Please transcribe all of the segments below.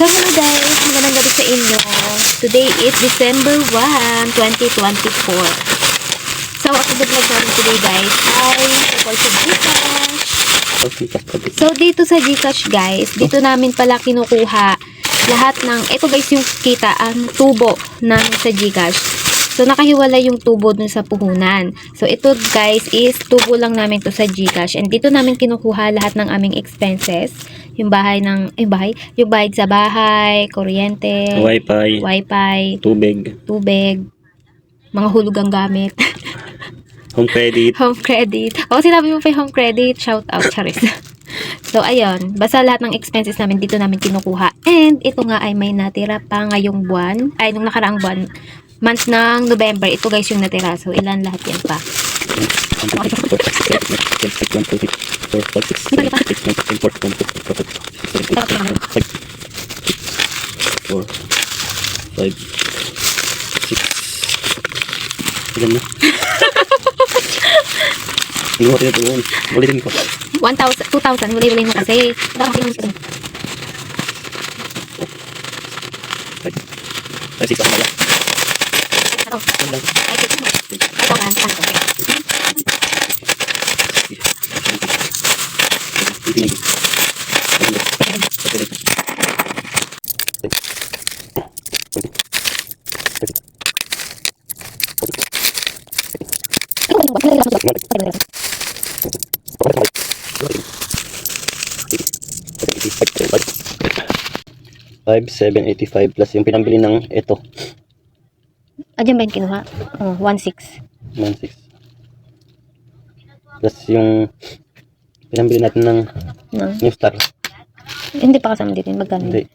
So mga guys, magandang gabi sa inyo. Today is December 1, 2024. So, ako vlog namin today guys ay tungkol sa Gcash. So, dito sa Gcash guys, dito namin pala kinukuha lahat ng, ito guys yung kita, ang tubo namin sa Gcash. So, nakahiwalay yung tubo dun sa puhunan. So, ito guys is tubo lang namin to sa Gcash. And dito namin kinukuha lahat ng aming expenses. Yung bahay ng, eh bahay? Yung bayad sa bahay, kuryente, Wi-Fi, wifi, tubig, tubig, mga hulugang gamit, home credit, home credit. O, sinabi mo pa yung home credit, shout out, charis. so, ayun. Basta lahat ng expenses namin dito namin kinukuha. And, ito nga ay may natira pa ngayong buwan. Ay, nung nakaraang buwan. Month ng November. Ito guys yung natira. So, ilan lahat yan pa. Ilan na? Hindi mo tinutuon. Ulitin ko. 1,000, 2,000. Wali-wali mo kasi. Baka kasi mo Five. Five, six ako pala. Ilan lang? Ay, ito. Ito, ah, saan ko? Titingin. Five, seven, eighty-five plus yung pinambili ng ito. Ah, dyan ba yung kinuha? Oh, 1,600. One six. Plus yung pinambili natin ng No? New Star. Hindi pa kasama dito. yun. Magkano? Hindi.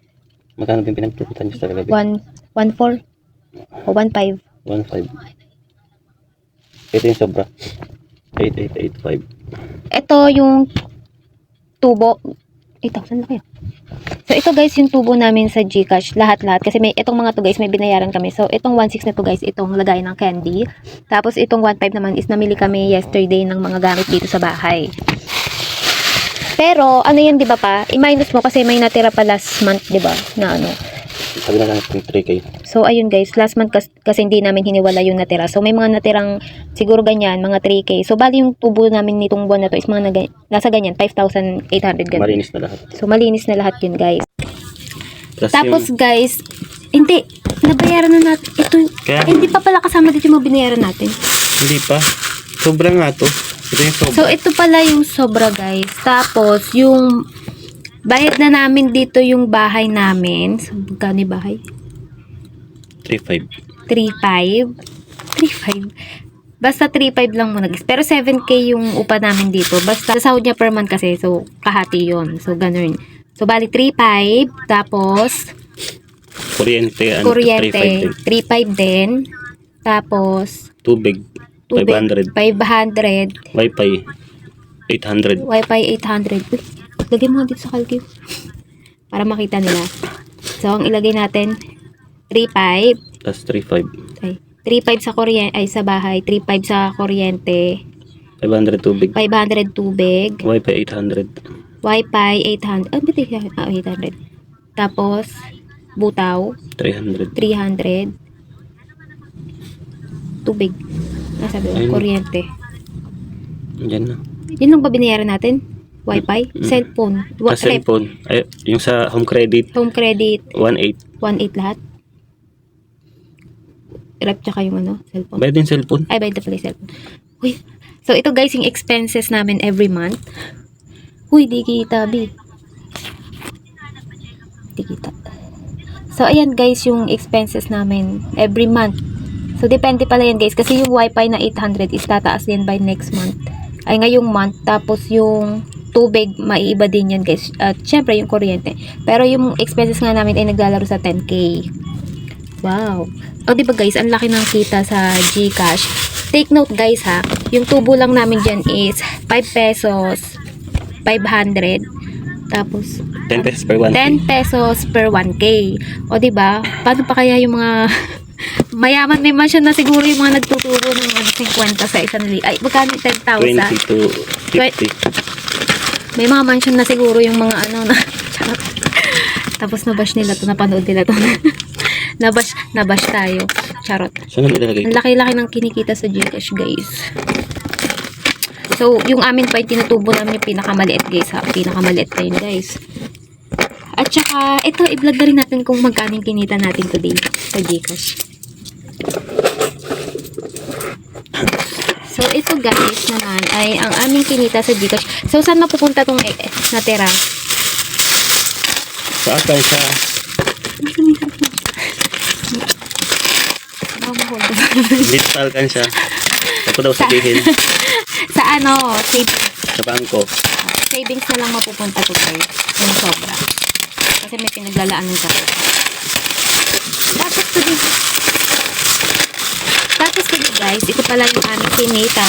Magkano din pinambili ng New Star kagabi? 1, 1,400? O 1,500? One five. Ito yung sobra. Eight, eight, eight, five. Ito yung tubo. 8,000 na kaya. Ito guys, yung tubo namin sa Gcash. Lahat-lahat. Kasi may, itong mga to guys, may binayaran kami. So, itong 1,600 na to guys, itong lagay ng candy. Tapos, itong 1,500 naman is namili kami yesterday ng mga gamit dito sa bahay. Pero, ano yan, di ba pa? I-minus mo kasi may natira pa last month, di ba? Na ano. Sabi na lang natin 3K. So, ayun guys, last month kas- kasi hindi namin hiniwala yung natira. So, may mga natirang siguro ganyan, mga 3K. So, bali yung tubo namin nitong buwan na to is mga naga- nasa ganyan, 5,800 ganyan. Malinis na lahat. So, malinis na lahat yun guys. Plus Tapos yung, guys, hindi, nabayaran na natin. Ito, Kaya- hindi pa pala kasama dito yung binayaran natin. hindi pa. Sobra nga to. Ito yung sobra. So, ito pala yung sobra guys. Tapos, yung bayad na namin dito yung bahay namin. So, magkano yung bahay? 3.5. 3.5. 3.5. Basta 3.5 lang muna guys. Pero 7K yung upa namin dito. Basta sa sahod niya per month kasi. So, kahati yon So, ganun. So, bali 3.5. Tapos, Kuryente. Ano, kuryente. 3.5 din. 3.5 din. Tapos, Tubig. tubig. 500. 500. Wi-Fi. 800. Wi-Fi 800. Uy, lagay mo dito sa calcul. Para makita nila. So, ang ilagay natin, 3.5. Plus 3.5. Ay, 3.5 sa kuryente, ay sa bahay. 3.5 sa kuryente. 500 tubig. 500 tubig. Wi-Fi 800. Wi-Fi 800. Ah, ba't yung- ah, 800. Tapos, butaw, 300. 300. Tubig. Nasa ba? Ayun. Kuryente. Yan na. Yun lang ba binayaran natin? Wi-Fi? Mm. Cellphone? Wa- Sa cellphone. Ay, yung sa home credit. Home credit? 1.8. 1.8 lahat? Rep tsaka yung ano, cellphone. Bayad din cellphone. Ay, bayad na pala yung cellphone. Uy. So, ito guys, yung expenses namin every month. Uy, di kita, B. Di kita. So, ayan guys, yung expenses namin every month. So, depende pala yan guys. Kasi yung wifi na 800 is tataas din by next month. Ay, ngayong month. Tapos, yung tubig, maiiba din yan guys. At, syempre, yung kuryente. Pero, yung expenses nga namin ay naglalaro sa 10k. Wow. O, di ba guys, ang laki ng kita sa GCash. Take note guys ha, yung tubo lang namin dyan is 5 pesos, 500, tapos 10 pesos per 1. 10 pesos per 1K. O, di ba? Paano pa kaya yung mga mayaman may mansion na siguro yung mga nagtuturo ng ano, 50 sa isang li. Ay, magkano 10,000? 20 to 50. May mga mansion na siguro yung mga ano na. Charot. Tapos nabash nila to, napanood nila to. nabash, nabash tayo. Charot. Saan naman ilalagay? Ang laki-laki ng kinikita sa Gcash, guys. So, yung amin pa tinutubo namin yung pinakamaliit, guys, ha? Pinakamaliit pa yun, guys. At saka, ito, i-vlog na rin natin kung magkano yung kinita natin today sa Gcash. So, ito guys naman ay ang aming kinita sa Gcash. So, saan mapupunta tong eh, natira? Sa akin sa... Digital kan siya. Ako daw sabihin sa ano, save, sa bangko. savings na lang mapupunta to guys. Yung sobra. Kasi may pinaglalaanan ka. Tapos to din. Tapos to din guys, ito pala yung aming kinita.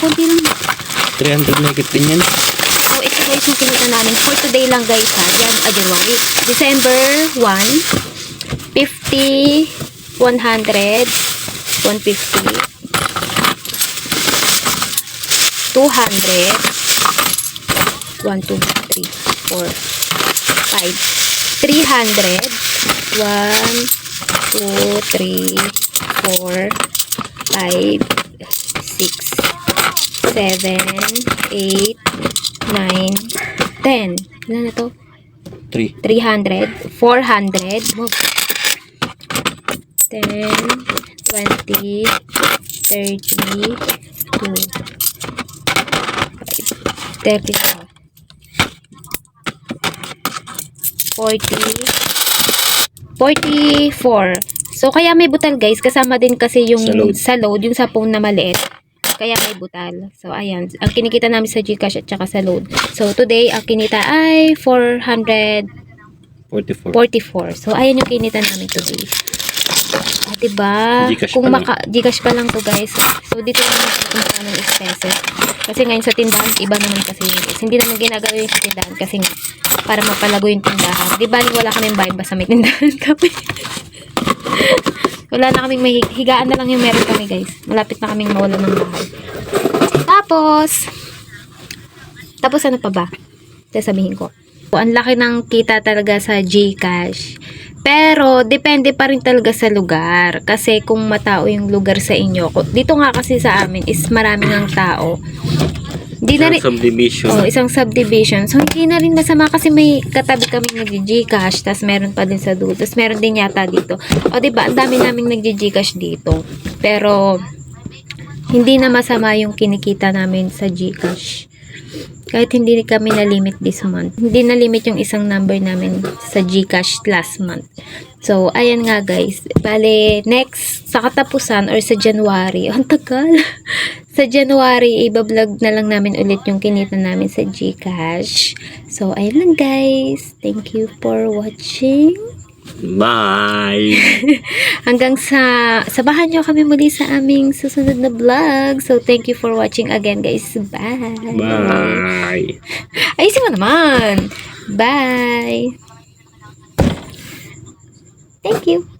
Kunti lang. 300 na din yan. So, ito guys yung kinita namin. For today lang guys ha. Jan, ah, January. December 1, 50, 100, 150, 200, 1, 2, 3, 4, 5, 300, 1, 2, 3, 4, 5, 6, 7, 8, 9, 10. Ilan na to? 3. 300, 400, wow. 10, 20, 30, 2, 34, 40, 44. So, kaya may butal guys. Kasama din kasi yung Sa load. sa load, yung sa phone na maliit. Kaya may butal. So, ayan. Ang kinikita namin sa Gcash at saka sa load. So, today, ang kinita ay 444. 44. So, ayan yung kinita namin today. Ah, diba? Gcash Kung pa lang. maka, Gcash pa lang to guys. So, dito naman paano ng expenses. Kasi ngayon sa tindahan, iba naman kasi guys. Hindi naman ginagawa yung sa tindahan kasi nga, para mapalago yung tindahan. Di ba wala kaming vibe basta may tindahan kami. wala na kaming may higaan na lang yung meron kami guys. Malapit na kaming mawala ng bahay. Tapos, tapos ano pa ba? Sasabihin ko. Ang laki ng kita talaga sa Gcash. Pero, depende pa rin talaga sa lugar. Kasi kung matao yung lugar sa inyo. Dito nga kasi sa amin is marami ng tao. Di na rin, subdivision. Oh, isang subdivision. So, hindi na rin masama kasi may katabi kami nag-Gcash, tapos meron pa din sa dulo, tapos meron din yata dito. O, di ba ang dami naming nag-Gcash dito. Pero, hindi na masama yung kinikita namin sa Gcash. Kahit hindi kami na-limit this month. Hindi na-limit yung isang number namin sa Gcash last month. So, ayan nga guys. Bale, next, sa katapusan or sa January, ang tagal. sa January, ibablog na lang namin ulit yung kinita namin sa Gcash. So, ayun lang guys. Thank you for watching. Bye! Hanggang sa, sabahan nyo kami muli sa aming susunod na vlog. So, thank you for watching again guys. Bye! Bye! Ayusin mo naman! Bye! Thank you!